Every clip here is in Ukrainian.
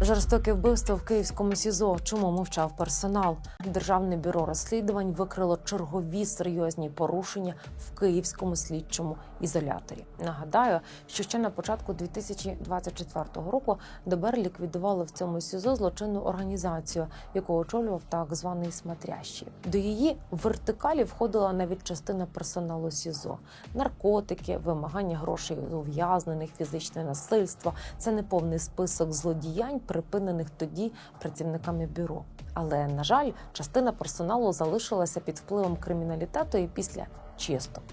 Жорстоке вбивство в київському СІЗО. Чому мовчав персонал? Державне бюро розслідувань викрило чергові серйозні порушення в київському слідчому ізоляторі. Нагадаю, що ще на початку 2024 року ДБР ліквідувало в цьому СІЗО злочинну організацію, яку очолював так званий Смотрящий. До її вертикалі входила навіть частина персоналу СІЗО, наркотики, вимагання грошей ув'язнених, фізичне насильство. Це не повний список злодіянь, припинених тоді працівниками бюро. Але на жаль, частина персоналу залишилася під впливом криміналітету і після чисток.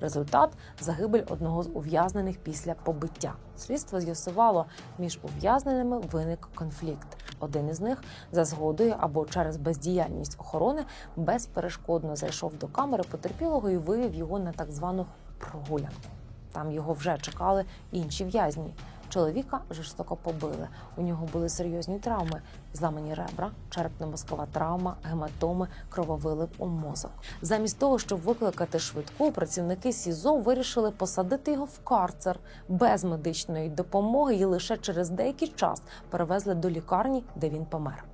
Результат загибель одного з ув'язнених після побиття. Слідство з'ясувало, між ув'язненими виник конфлікт. Один із них за згодою або через бездіяльність охорони безперешкодно зайшов до камери потерпілого і вивів його на так звану прогулянку. Там його вже чекали інші в'язні. Чоловіка жорстоко побили. У нього були серйозні травми: зламані ребра, черепно-мозкова травма, гематоми, крововилив у мозок. Замість того, щоб викликати швидку, працівники СІЗО вирішили посадити його в карцер без медичної допомоги і лише через деякий час перевезли до лікарні, де він помер.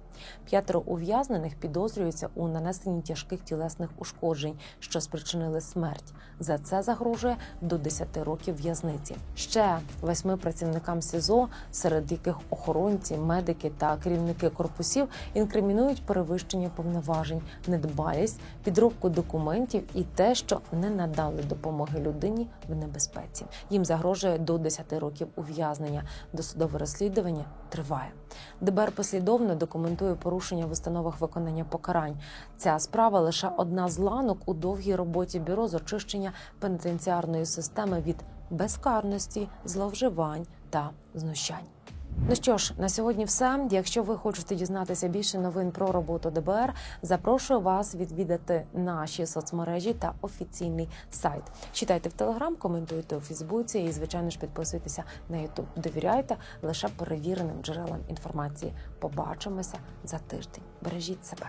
П'ятеро ув'язнених підозрюються у нанесенні тяжких тілесних ушкоджень, що спричинили смерть. За це загрожує до 10 років в'язниці. Ще восьми працівникам СІЗО, серед яких охоронці, медики та керівники корпусів, інкримінують перевищення повноважень, недбалість, підробку документів і те, що не надали допомоги людині в небезпеці. Їм загрожує до 10 років ув'язнення. Досудове розслідування триває. ДБР послідовно документує порушення в установах виконання покарань. Ця справа лише одна з ланок у довгій роботі бюро з очищення пенітенціарної системи від безкарності, зловживань та знущань. Ну що ж, на сьогодні все. Якщо ви хочете дізнатися більше новин про роботу ДБР, запрошую вас відвідати наші соцмережі та офіційний сайт. Читайте в Телеграм, коментуйте у Фейсбуці і, звичайно ж, підписуйтеся на Ютуб. Довіряйте лише перевіреним джерелам інформації. Побачимося за тиждень. Бережіть себе.